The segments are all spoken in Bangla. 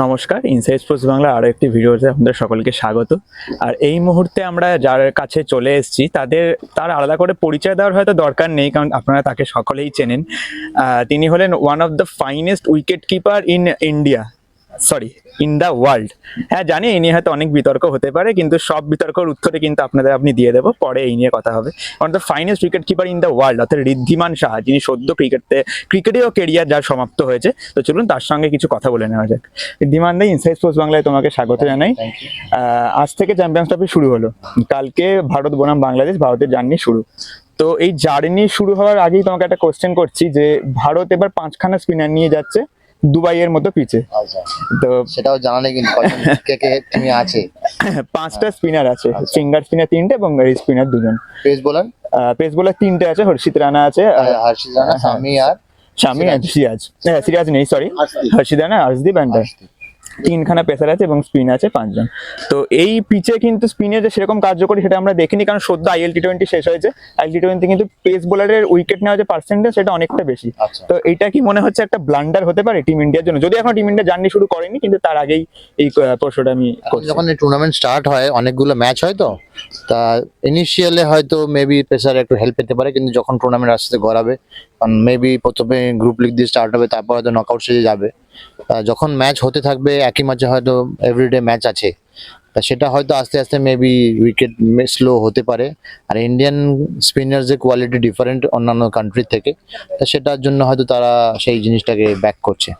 নমস্কার ইনসাইড স্পোর্টস বাংলা আরও একটি ভিডিওতে আপনাদের সকলকে স্বাগত। আর এই মুহূর্তে আমরা যার কাছে চলে এসেছি, তাদের, তার আলাদা করে পরিচয় দেওয়ার হয়তো দরকার নেই, কারণ আপনারা তাকে সকলেই চেনেন। তিনি হলেন one of the finest wicket keeper in India sorry in the world হ্যাঁ জানি এই নিয়ে হয়তো অনেক বিতর্ক হতে পারে কিন্তু সব বিতর্কর উত্তরে কিন্তু আপনাদের আপনি দিয়ে দেবো পরে এই নিয়ে কথা হবে। One of the finest wicket keeper in the world অর্থাৎ ঋদ্ধিমান সাহা যিনি সদ্য ক্রিকেটে ক্রিকেটেও কেরিয়ার যার সমাপ্ত হয়েছে। তো চলুন তার সঙ্গে কিছু কথা বলে নেওয়া যাক। ঋদ্ধিমান দা ইনসাইড স্পোর্টস বাংলায় তোমাকে স্বাগত জানাই। আজ থেকে চ্যাম্পিয়ন্স ট্রফি শুরু হলো। কালকে ভারত বনাম বাংলাদেশ ভারতের জার্নি শুরু। তো এই জার্নি শুরু হওয়ার আগেই তোমাকে একটা কোশ্চেন করছি যে ভারত এবার পাঁচখানা স্পিনার নিয়ে যাচ্ছে। দুবাইয়ের মতো পিচে। আচ্ছা। তো সেটাও জানালে কিন্তু কে কে টিমে আছে। পাঁচটা স্পিনার আছে আচ্ছা। ফিঙ্গার স্পিনার তিনটে এবং স্পিনার দুজন। Pace bowler? পেস বোলার তিনটে আছে হর্ষিত রানা আছে আর হর্ষিত রানা স্বামী আর স্বামী সিরাজ। হ্যাঁ সিরাজ নেই সরি হর্ষিত রানা হর্ষদীপ অ্যান্ড। তিনখানা পেসার আছে এবং স্পিন আছে পাঁচজন। তো এই পিচে কিন্তু স্পিনে যে সেরকম কার্যকরী সেটা আমরা দেখিনি কারণ সদ্য আইএল টি টোয়েন্টি শেষ হয়েছে। আইএল টি টোয়েন্টি কিন্তু পেস বোলারের উইকেট নেওয়া যে পার্সেন্টেজ সেটা অনেকটা বেশি। আচ্ছা। তো এটা কি মনে হচ্ছে একটা ব্লান্ডার হতে পারে টিম ইন্ডিয়ার জন্য? যদি এখন টিম ইন্ডিয়া জার্নি শুরু করেনি কিন্তু তার আগেই এই প্রশ্নটা আমি যখন টুর্নামেন্ট স্টার্ট হয় অনেকগুলো ম্যাচ হয় তো তা ইনিশিয়ালে হয়তো মেবি পেসার একটু হেল্প পেতে পারে কিন্তু যখন টুর্নামেন্ট আস্তে গড়াবে কারণ মেবি প্রথমে গ্রুপ লিগ দিয়ে স্টার্ট হবে তারপর হয়তো নকআউট স্টেজে যাবে। যখন ম্যাচ হতে থাকবে, একই ম্যাচে হয়তো এভরিডে ম্যাচ আছে। তা সেটা হয়তো আস্তে আস্তে মেবি উইকেট স্লো হতে পারে। আর ইন্ডিয়ান স্পিনার যে কোয়ালিটি ডিফারেন্ট অন্যান্য কান্ট্রির থেকে। তা সেটার জন্য হয়তো তারা সেই জিনিসটাকে ব্যাক করছে।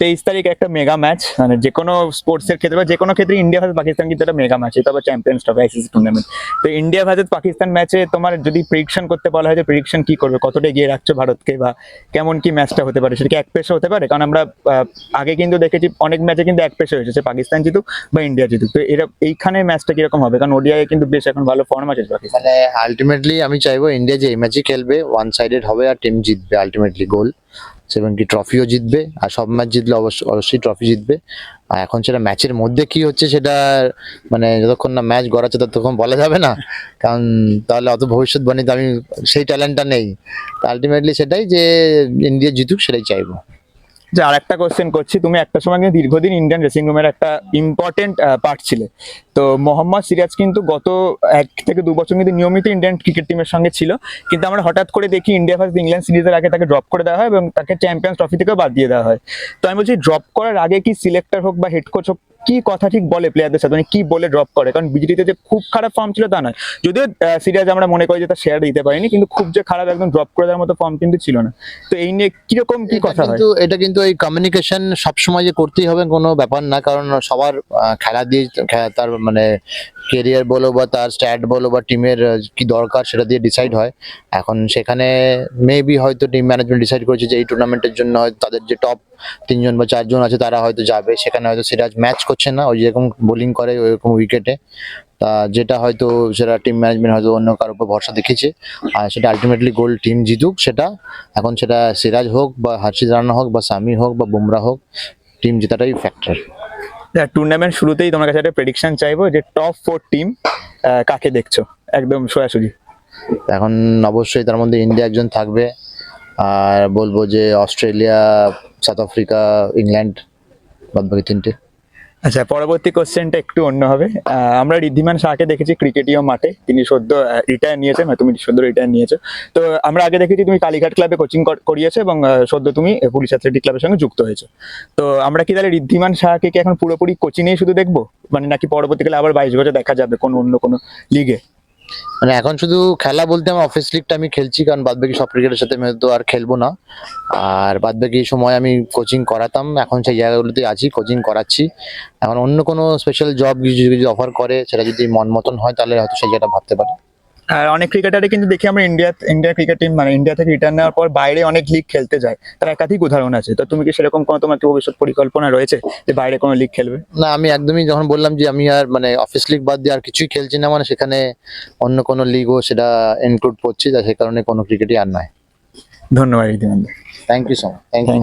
তেইশ তারিখ একটা মেগা ম্যাচ মানে যে কোনো স্পোর্টস এর ক্ষেত্রে বা যে কোনো ক্ষেত্রে ইন্ডিয়া ভার্সেস পাকিস্তান কিন্তু একটা মেগা ম্যাচ এটা চ্যাম্পিয়ন্স ট্রফি আইসিসি টুর্নামেন্ট তো ইন্ডিয়া ভার্সেস পাকিস্তান ম্যাচে তোমার যদি প্রিডিকশন করতে বলা হয় যে প্রিডিকশন কি করবে, কতটা এগিয়ে রাখছো ভারতকে বা কেমন কি ম্যাচটা হতে পারে, সেটা কি এক পেশে হতে পারে? কারণ আমরা আগে কিন্তু দেখেছি অনেক ম্যাচে কিন্তু এক পেশে হয়েছে পাকিস্তান জিতুক বা ইন্ডিয়া জিতুক। তো এরা, এইখানে ম্যাচটা কীরকম হবে? কারণ ওডিআই কিন্তু বেশ এখন ভালো ফর্ম আছে পাকিস্তান মানে আলটিমেটলি আমি চাইব ইন্ডিয়া যে এই ম্যাচই খেলবে ওয়ান সাইডেড হবে আর টিম জিতবে আলটিমেটলি গোল সেভেন কি ট্রফিও জিতবে, আর সব ম্যাচ জিতলে অবশ্যই অবশ্যই ট্রফি জিতবে। আর এখন সেটা ম্যাচের মধ্যে কি হচ্ছে সেটা মানে যতক্ষণ না ম্যাচ গড়াচ্ছে ততক্ষণ বলা যাবে না। কারণ তাহলে অত ভবিষ্যৎবাণী আমি, সেই ট্যালেন্টটা নেই। আলটিমেটলি সেটাই যে ইন্ডিয়া জিতুক সেটাই চাইব। যে আর একটা কোয়েশ্চেন করছি, তুমি একটা সময় কিন্তু দীর্ঘদিন ইন্ডিয়ান ড্রেসিং রুমের একটা ইম্পর্টেন্ট পার্ট ছিলে। তো মোহাম্মদ সিরাজ কিন্তু গত এক থেকে দু বছর কিন্তু নিয়মিত ইন্ডিয়ান ক্রিকেট টিমের সঙ্গে ছিল। কিন্তু আমরা হঠাৎ করে দেখি ইন্ডিয়া ভার্সেস ইংল্যান্ড সিরিজের আগে তাকে ড্রপ করে দেওয়া হয় এবং তাকে চ্যাম্পিয়ন্স ট্রফি থেকেও বাদ দিয়ে দেওয়া হয়। তো আমি বলছি ড্রপ করার আগে কি সিলেক্টর হোক বা হেড কোচ হোক কি কথা ঠিক বলে প্লেয়ারদের সাথে? মানে কি বলে ড্রপ করে? কারণ বিজেডিতে যে খুব খারাপ ফর্ম ছিল তা নয়। যদিও সিরাজ আমরা মনে করি যে তার শেয়ার দিতে পারিনি কিন্তু খুব যে খারাপ একদম ড্রপ করে দেওয়ার মতো ফর্ম কিন্তু ছিল না। তো এই নিয়ে কীরকম কি কথা কিন্তু এটা কিন্তু এই কমিউনিকেশন সবসময় যে করতেই হবে কোনো ব্যাপার না কারণ সবার খেলা দিয়ে তার মানে কেরিয়ার বলো বা তার স্ট্যাট বলো বা টিমের কি দরকার সেটা দিয়ে ডিসাইড হয়। এখন সেখানে মেবি হয়তো টিম ম্যানেজমেন্ট ডিসাইড করেছে যে এই টুর্নামেন্টের জন্য হয়তো তাদের যে টপ তিনজন বা চারজন আছে তারা হয়তো যাবে। সেখানে হয়তো সিরাজ ম্যাচ করছে না, ওই যেরকম বোলিং করে ওইরকম উইকেটে তা যেটা হয়তো সেটা টিম ম্যানেজমেন্ট হয়তো অন্য কারোর উপর ভরসা দেখিয়েছে। আর সেটা আলটিমেটলি গোল টিম জিতুক সেটা। এখন সেটা সিরাজ হোক বা হর্ষিত রানা হোক বা সামি হোক বা বুমরা হোক টিম জেতাটাই ফ্যাক্টর টুর্নামেন্ট শুরুতেই তোমার কাছে একটা প্রেডিকশন চাইব যে টপ ফোর টিম কাকে দেখছ? একদম সোজাসুজি। এখন অবশ্যই তার মধ্যে ইন্ডিয়া একজন থাকবে। আর বলব যে অস্ট্রেলিয়া, সাউথ আফ্রিকা, ইংল্যান্ড, বাদ বাকি তিনটে। আচ্ছা পরবর্তী কোশ্চেনটা একটু অন্য হবে। আমরা ঋদ্ধিমান শাহকে দেখেছি ক্রিকেটীয় মাঠে। তিনি সদ্য রিটায়ার নিয়েছেন তুমি সদ্য রিটায়ার নিয়েছো। তো আমরা আগে দেখেছি তুমি কালীঘাট ক্লাবে কোচিং করিয়েছো এবং সদ্য তুমি পুলিশ অ্যাথলেটিক ক্লাবের সঙ্গে যুক্ত হয়েছো। তো আমরা কি তাহলে ঋদ্ধিমান শাহকে কি এখন পুরোপুরি কোচিংয়েই শুধু দেখব? মানে নাকি পরবর্তীকালে আবার বাইশ বছর দেখা যাবে কোনো অন্য কোনো লিগে মানে এখন শুধু খেলা বলতে আমার অফিস লিগটা আমি খেলছি, কারণ বাদ বাকি সব ক্রিকেটের সাথে আমি তো আর খেলব না। আর বাদ বাকি সময় আমি কোচিং করাতাম, এখন সেই জায়গাগুলোতে আছি কোচিং করাচ্ছি। এখন অন্য কোনো স্পেশাল জব কিছু যদি অফার করে, সেটা যদি মন মতন হয়, তাহলে হয়তো সেই জায়গাটা ভাবতে পারি। আর অনেক ক্রিকেটারে কিন্তু দেখি আমরা ইন্ডিয়া ইন্ডিয়া ক্রিকেট টিম মানে ইন্ডিয়া থেকে রিটার্ন নেওয়ার পর বাইরে অনেক লিগ খেলতে যায়। তার একাধিক উদাহরণ আছে। তো তুমি কি সেরকম কোনো তোমার কি ভবিষ্যৎ পরিকল্পনা রয়েছে যে বাইরে কোনো লিগ খেলবে? না আমি একদমই যখন বললাম যে আমি আর মানে অফিস লিগ বাদ দিয়ে আর কিছুই খেলছি না মানে সেখানে অন্য কোনো লিগও সেটা ইনক্লুড করছি তা সে কারণে কোনো ক্রিকেটই আর নয়। ধন্যবাদ Wriddhiman thank you so much thank you